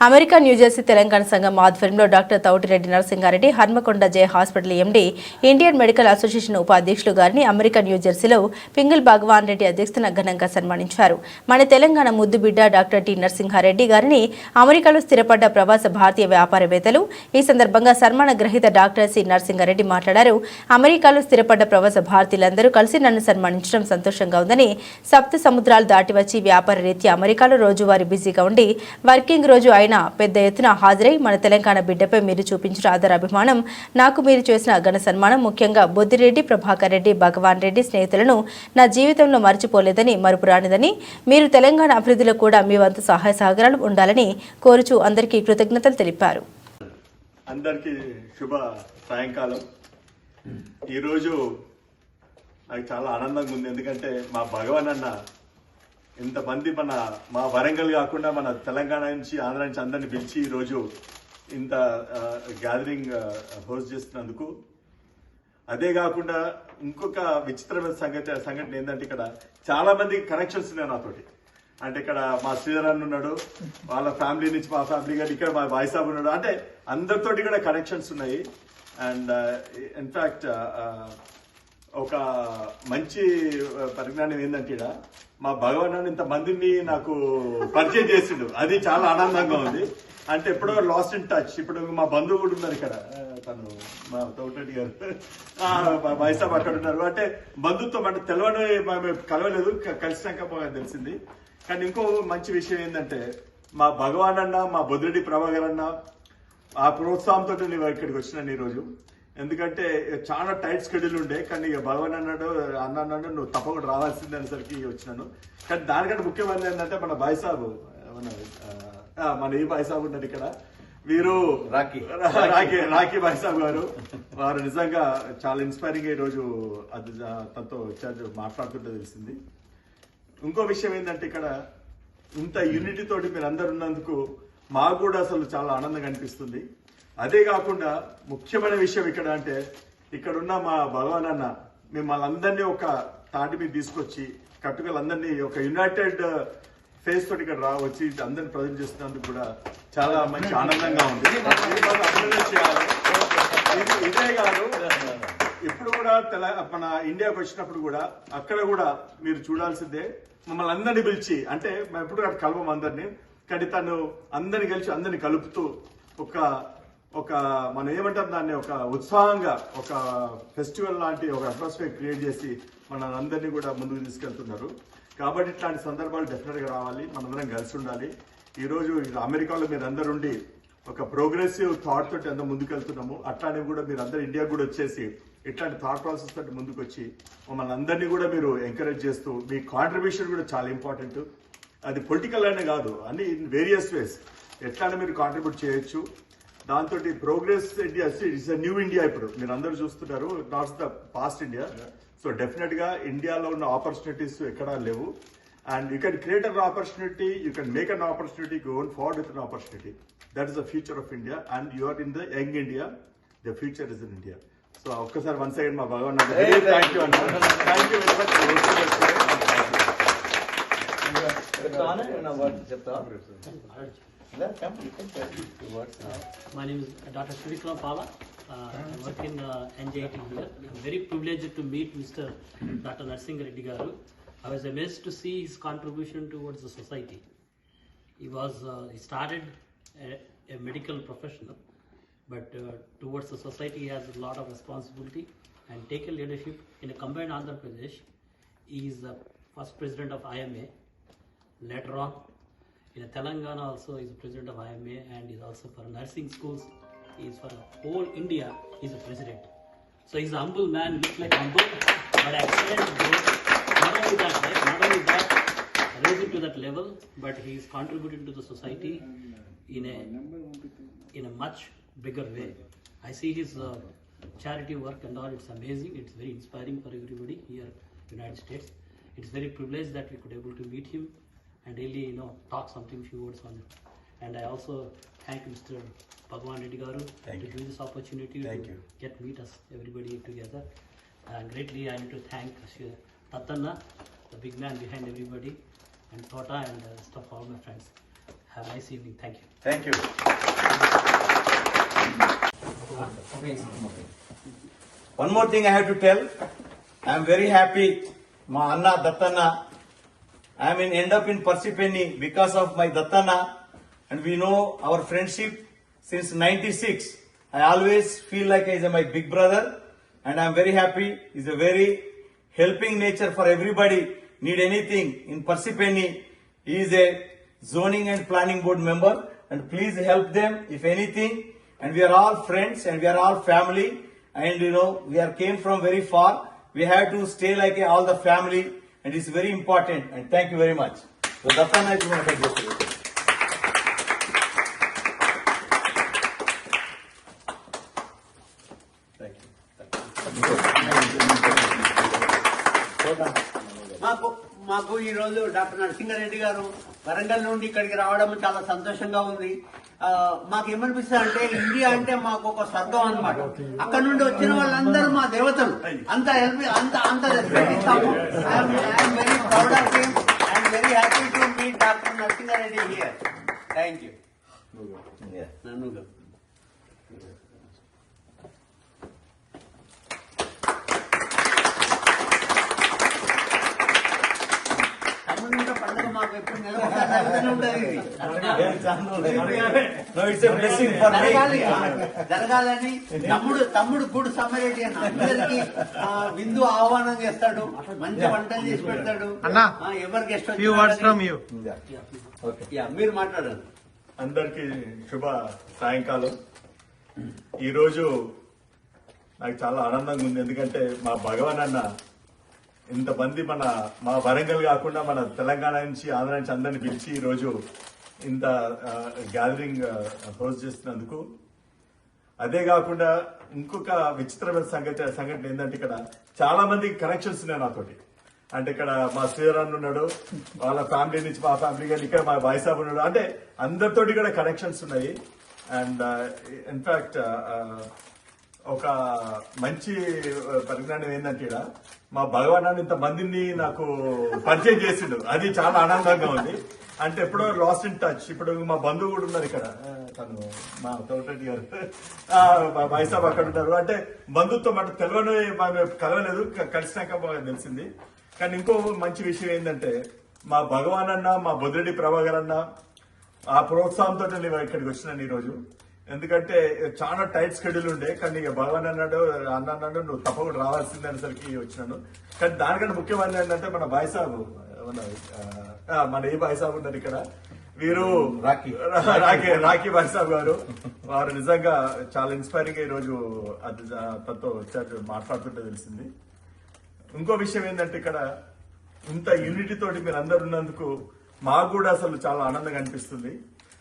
America New Jersey Telangana సంఘం ఆధ్వర్యంలో doctor Thoutireddy Narasingareddy Hanamkonda Jaya hospital MD Indian medical association ఉపాధ్యక్షులు గారిని అమెరికా న్యూజెర్సీలో పింగిల్ భగవాన్ రెడ్డి అధ్యక్షతన ఘనంగా సన్మానించారు. మన తెలంగాణ ముద్దు బిడ్డ డాక్టర్ టి నరసింహారెడ్డి గారిని అమెరికాలో స్థిరపడ్డ ప్రవాస భారతీయ వ్యాపారవేత్తలు ఈ సందర్భంగా సన్మాన గ్రహీత డాక్టర్ సి నరసింగారెడ్డి మాట్లాడారు. అమెరికాలో స్థిరపడ్డ ప్రవాస భారతీయులందరూ కలిసి నన్ను సన్మానించడం సంతోషంగా ఉందని సప్త సముద్రాలు దాటి వచ్చి వ్యాపార రీత్యా అమెరికాలో రోజువారీ బిజీగా ఉండి వర్కింగ్ రోజు ఆయన పెద్ద ఎత్తున హాజరై మన తెలంగాణ బిడ్డపై మీరు చూపించిన ఆదర అభిమానం నాకు మీరు చేసిన ఘన సన్మానం ముఖ్యంగా బొద్దిరెడ్డి ప్రభాకర్ రెడ్డి భగవాన్ రెడ్డి స్నేహితులను నా జీవితంలో మర్చిపోలేదని మరుపురానిదని మీరు తెలంగాణ అభివృద్ధిలో కూడా మీ వంతు సహాయ సహకారాలు ఉండాలని కోరుచూ అందరికీ కృతజ్ఞతలు తెలిపారు. అందరికీ శుభ సాయంకాలం. ఈరోజు నాకు చాలా ఆనందంగా ఉంది. ఎందుకంటే మా భగవాన్ అన్న ఇంతమంది మన మా వరంగల్ కాకుండా మన తెలంగాణ నుంచి ఆంధ్ర నుంచి అందరిని పిలిచి ఈరోజు ఇంత గ్యాదరింగ్ హోస్ట్ చేస్తున్నందుకు. అదే కాకుండా ఇంకొక విచిత్రమైన సంగతి సంఘటన ఏంటంటే ఇక్కడ చాలా మంది కనెక్షన్స్ ఉన్నాయి నాతోటి. అంటే ఇక్కడ మా శ్రీధరన్ ఉన్నాడు వాళ్ళ ఫ్యామిలీ నుంచి మా ఫ్యామిలీ కానీ ఇక్కడ మా వాయిసాబు ఉన్నాడు. అంటే అందరితోటి కూడా కనెక్షన్స్ ఉన్నాయి. అండ్ ఇన్ఫ్యాక్ట్ uh, ఒక మంచి పరిజ్ఞానం ఏంటంటే ఈడ మా భగవాన్ ఇంత మందిని నాకు పరిచయం చేసిండు. అది చాలా ఆనందంగా ఉంది. అంటే ఎప్పుడో లాస్ట్ ఇన్ టచ్ ఇప్పుడు మా బంధువు కూడా ఉన్నారు ఇక్కడ. తను మా తోటటి గారు. ఆ, వైసాబ్ అక్కడ ఉన్నారు. అంటే బంధుత్వం అంటే తెలవని మేము కలవలేదు. కలిసినాక బాగా తెలిసింది. కానీ ఇంకో మంచి విషయం ఏంటంటే మా భగవాన్ అన్న మా బొద్రెడ్డి ప్రభాకర్ అన్న ఆ ప్రోత్సాహంతో నేను ఇక్కడికి వచ్చినాను ఈరోజు. ఎందుకంటే చాలా టైట్ షెడ్యూల్ ఉండే కానీ ఇక భగవాన్ అన్నాడు అన్న అన్నాడు నువ్వు తప్పకుండా రావాల్సిందే అనేసరికి వచ్చినాను. కానీ దానికంటే ముఖ్యమైనది ఏంటంటే మన బాయ్సాబు మన ఆ, మన ఈ బాయ్సాబు ఉన్నారు ఇక్కడ. వీరు రాకీ. రాకీ రాకీ బాయ్సాబు గారు. వారు నిజంగా చాలా ఇన్స్పైరింగ్ ఈ రోజు అది తనతో వచ్చారు మాట్లాడుతుంటే తెలిసింది. ఇంకో విషయం ఏంటంటే ఇక్కడ ఇంత యూనిటీ తోటి మీరు అందరు ఉన్నందుకు మాకు కూడా అసలు చాలా ఆనందంగా అనిపిస్తుంది. అదే కాకుండా ముఖ్యమైన విషయం ఇక్కడ అంటే ఇక్కడ ఉన్న మా భగవాన్ అన్న మిమ్మల్ని అందరినీ ఒక తాటి మీద తీసుకొచ్చి కట్టుకలందరినీ ఒక యునైటెడ్ ఫేస్ తోటి ఇక్కడ రా వచ్చి అందరిని ప్రజెంట్ చేస్తున్నందుకు కూడా చాలా మంచి ఆనందంగా ఉంది. ఇది కాదు ఇప్పుడు కూడా తెల మన ఇండియాకి వచ్చినప్పుడు కూడా అక్కడ కూడా మీరు చూడాల్సిందే మమ్మల్ని అందరిని పిలిచి అంటే మేము ఎప్పుడు కలవం అందరినీ కానీ తను అందరిని కలిసి అందరిని కలుపుతూ ఒక ఒక మనం ఏమంటాం దాన్ని ఒక ఉత్సాహంగా ఒక ఫెస్టివల్ లాంటి ఒక అట్మాస్ఫియర్ క్రియేట్ చేసి మన అందరినీ కూడా ముందుకు తీసుకెళ్తున్నారు. కాబట్టి ఇట్లాంటి సందర్భాలు డెఫినెట్గా రావాలి మనందరం కలిసి ఉండాలి. ఈరోజు అమెరికాలో మీరు అందరు ఉండి ఒక ప్రోగ్రెసివ్ థాట్ తోటి అందరూ ముందుకెళ్తున్నాము అట్లానే కూడా మీరు అందరు ఇండియా కూడా వచ్చేసి ఇట్లాంటి థాట్ ప్రాసెస్ తోటి ముందుకు వచ్చి మమ్మల్ని అందరినీ కూడా మీరు ఎంకరేజ్ చేస్తూ మీ కాంట్రిబ్యూషన్ కూడా చాలా ఇంపార్టెంట్ అది పొలిటికల్ అనే కాదు అన్ని ఇన్ వేరియస్ వేస్ ఎట్లానే మీరు కాంట్రిబ్యూట్ చేయొచ్చు. దాంతో progress India it's new India ఇప్పుడు. మీరు అందరూ చూస్తున్నారు NATS the past India so డెఫినెట్గా ఇండియాలో ఉన్న ఆపర్చునిటీస్ ఎక్కడా లేవు. And you can create an opportunity you can make an opportunity gone forward with an opportunity that is the future of India and you are in the young India the future is in India so ఒక్కసారి one second మా భగవాన్ thank you. అండి thank you very much Uh, my name is uh, Dr. Surikram Pala. Uh, I work in uh, NJIT here. I'm very privileged to meet Mr. Dr. Narsingh Reddy Garu. I was amazed to see his contribution towards the society. He was, uh, he started a, a, medical professional, but uh, towards the society he has a lot of responsibility and take a leadership in a combined Andhra Pradesh. He is the first president of IMA. Later on, in Telangana also is president of IMA and is also for nursing schools. He is for whole India. He is a president. So he's a humble man. Looks like humble, but excellent growth. Not only that, right? Not only that, raising to that level, but he is contributing to the society in a in a much bigger way. I see his uh, charity work and all. It's amazing. It's very inspiring for everybody here, United States. It's very privileged that we could able to meet him and really, you know, talk something few words on it. And I also thank Mr. Bhagwan Reddy Garu Thank to you. give this opportunity Thank to you. get meet us everybody together. And greatly, I need to thank Sri Tatanna, the big man behind everybody, and Tota and the rest of all my friends. Have a nice evening. Thank you. Thank you One more thing I have to tell. I am very happy. My Anna Dattana. I in end up in Persipenny because of my Dattana, and we know our friendship since '96. I always feel like he is my big brother, and I am very happy. He's a very helping nature for everybody. Need anything in Persipenny. He is a zoning and planning board member, and please help them if anything. And we are all friends, and we are all family and you know we are came from very far we have to stay like all the family and it's very important and thank you very much Datta Nayak చేస్తుంది మాకు ఈ రోజు doctor Narasimha Reddy గారు వరంగల్ నుండి ఇక్కడికి రావడం చాలా సంతోషంగా ఉంది. ఆ, మాకు ఏమనిపిస్తుంది అంటే ఇండియా అంటే మాకు ఒక స్వర్గం అన్నమాట. అక్కడ నుండి వచ్చిన వాళ్ళందరూ మా దేవతలు. అంత హెల్ప్ అంత అంత రెస్పెక్ట్ ఇస్తాము. I'm very proud of him I'm very happy to meet doctor Narasimhareddy here thank you. నన్ను జరగాలి జరగాలని తమ్ముడు తమ్ముడు గుడ్ సమ్మరెడ్డి అని అందరికి ఆ, విందు ఆహ్వానం చేస్తాడు మంచి వంటలు చేసి పెడతాడు. అన్నా, ఆ, ఎవరు గెస్ట్. మీరు మాట్లాడండి. అందరికి శుభ సాయంకాలం. ఈరోజు నాకు చాలా ఆనందంగా ఉంది. ఎందుకంటే మా భగవాన్ అన్న ఇంతమంది మన మా వరంగల్ కాకుండా మన తెలంగాణ నుంచి ఆంధ్ర నుంచి అందరిని పిలిచి ఈరోజు ఇంత గ్యాదరింగ్ హోస్ట్ చేస్తున్నందుకు. అదే కాకుండా ఇంకొక విచిత్రమైన సంగతి సంఘటన ఏంటంటే ఇక్కడ చాలా మంది కనెక్షన్స్ ఉన్నాయి నాతోటి. అంటే ఇక్కడ మా శ్రీరామ్ ఉన్నాడు వాళ్ళ ఫ్యామిలీ నుంచి మా ఫ్యామిలీ కానీ ఇక్కడ మా బాయిసాబ్ ఉన్నాడు. అంటే అందరితోటి కూడా కనెక్షన్స్ ఉన్నాయి. అండ్ ఇన్ఫాక్ట్ ఒక మంచి పరిజ్ఞానం ఏంటంటే ఇక్కడ మా భగవాన్ ఇంత మందిని నాకు పరిచయం చేసిండు. అది చాలా ఆనందంగా ఉంది. అంటే ఎప్పుడో లాస్ట్ ఇన్ టచ్ ఇప్పుడు మా బంధువు కూడా ఉన్నారు ఇక్కడ. తను మా తోటరెడ్డి గారు. మా వైసాబ్ అక్కడ ఉంటారు. అంటే బంధుత్వం అంటే తెలవని మేము కలవలేదు. కలిసినాక బాగా తెలిసింది. కానీ ఇంకో మంచి విషయం ఏంటంటే మా భగవాన్ అన్న మా బొద్రెడ్డి ప్రభాకర్ అన్న ఆ ప్రోత్సాహంతో నేను ఇక్కడికి వచ్చినాను ఈరోజు. ఎందుకంటే చాలా టైట్ షెడ్యూల్ ఉండే కానీ ఇక భగవాన్ అన్నాడు అన్న అన్నాడు నువ్వు తప్పకుండా రావాల్సిందే అనేసరికి వచ్చినాను. కానీ దానికంటే ముఖ్యమైనది ఏంటంటే మన బాయ్సాబు మన ఆ, మన ఏ బాయ్సాబు ఉన్నారు ఇక్కడ? వీరు రాఖీ. రాఖీ రాఖీ బాయ్సాబ్ గారు. వారు నిజంగా చాలా ఇన్స్పైరింగ్ ఈ రోజు అది తనతో వచ్చారు మాట్లాడుతుంటే తెలిసింది. ఇంకో విషయం ఏంటంటే ఇక్కడ ఇంత యూనిటీ తోటి మీరు అందరు ఉన్నందుకు మాకు కూడా అసలు చాలా ఆనందంగా అనిపిస్తుంది.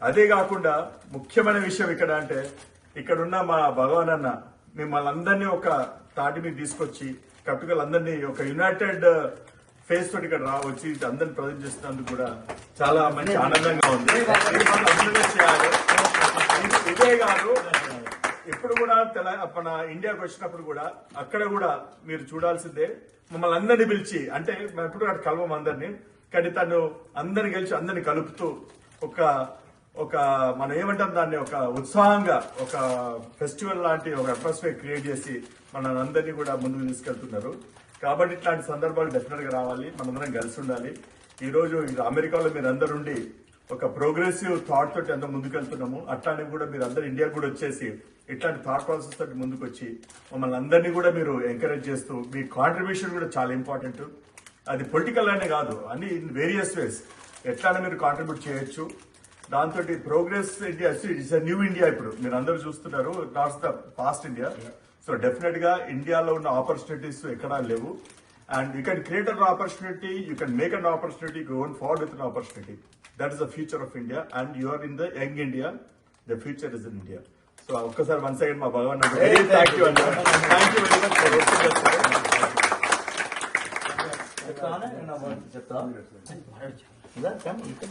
అదే కాకుండా ముఖ్యమైన విషయం ఇక్కడ అంటే ఇక్కడ ఉన్న మా భగవాన్ అన్న మిమ్మల్ని అందరినీ ఒక తాటి మీద తీసుకొచ్చి కట్టుకలందరినీ ఒక యునైటెడ్ uh, ఫేస్ తోటి ఇక్కడ రావచ్చి అందరిని ప్రజెంట్ చేస్తున్నందుకు కూడా చాలా మంచి ఆనందంగా ఉంది. ఇదే కాదు ఎప్పుడు కూడా తెల మన ఇండియాకి వచ్చినప్పుడు కూడా అక్కడ కూడా మీరు చూడాల్సిందే. మమ్మల్ని అందరినీ పిలిచి అంటే మేము ఎప్పుడు అక్కడ కలవం అందరినీ కానీ తను అందరిని గెలిచి అందరిని కలుపుతూ ఒక ఒక మనం ఏమంటాం దాన్ని ఒక ఉత్సాహంగా ఒక ఫెస్టివల్ లాంటి ఒక అట్మాస్ఫియర్ క్రియేట్ చేసి మన అందరినీ కూడా ముందుకు తీసుకెళ్తున్నారు. కాబట్టి ఇట్లాంటి సందర్భాలు డెఫినెట్గా రావాలి మనందరం కలిసి ఉండాలి. ఈరోజు అమెరికాలో మీరు అందరు ఉండి ఒక ప్రోగ్రెసివ్ థాట్ తోటి ఎంత ముందుకెళ్తున్నాము. అట్లానే కూడా మీరు అందరు ఇండియా కూడా వచ్చేసి ఇట్లాంటి థాట్ ప్రాసెస్ తోటి ముందుకు వచ్చి మమ్మల్ని అందరినీ కూడా మీరు ఎంకరేజ్ చేస్తూ మీ కాంట్రిబ్యూషన్ కూడా చాలా ఇంపార్టెంట్. అది పొలిటికల్ అనే కాదు అన్ని ఇన్ వేరియస్ వేస్. ఎట్లానే మీరు కాంట్రిబ్యూట్ చేయొచ్చు. దాంతో progress India it's new India ఇప్పుడు. మీరు అందరూ చూస్తున్నారు NATS the past India so డెఫినెట్గా ఇండియాలో ఉన్న ఆపర్చునిటీస్ ఎక్కడా లేవు. And you can create an opportunity you can make an opportunity gone forward with an opportunity that is the future of India and you are in the young India the future is in India so ఒక్కసారి one second మా భగవాన్ very thank you అండి thank you very much చెప్తావా? ఏమన్నా words Sudhar, come, you can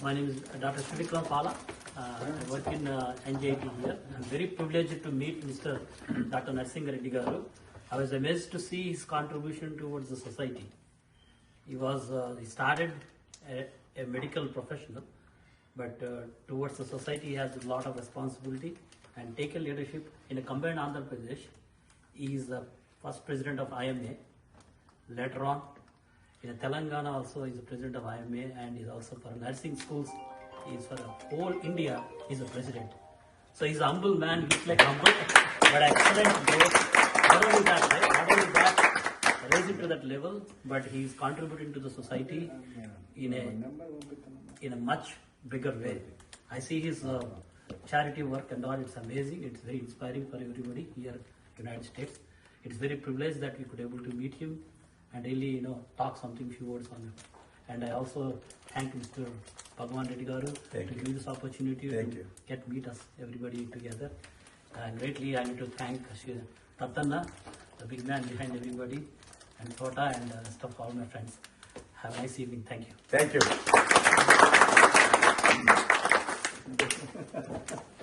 my name is Dr. Sudhikram Pala. Uh, I work in uh, NJIT here. I'm very privileged to meet Mr. Dr. Narsingh Reddy Garu. I was amazed to see his contribution towards the society. He was uh, he started a, a, medical professional, but uh, towards the society he has a lot of responsibility and taken leadership in a combined Andhra Pradesh. He is the first president of IMA. Later on, in Telangana also is the president of IMA and is also for nursing schools. He is for the whole India. He is the president. So he's a humble man. Looks like humble, but excellent growth. Not only that, right? Not only that, raising to that level, but he's contributing to the society in a in a much bigger way. I see his uh, charity work and all. It's amazing. It's very inspiring for everybody here, United States. It's very privileged that we could able to meet him and really, you know, talk something few words on it. And I also thank Mr. Bhagwan Reddy Garu Thank to you. give this opportunity Thank to you. get meet us everybody together. And greatly, I need to thank Shri Tatanna, the big man behind everybody, and Tota and uh, stuff, all my friends. Have a nice evening. Thank you. Thank you.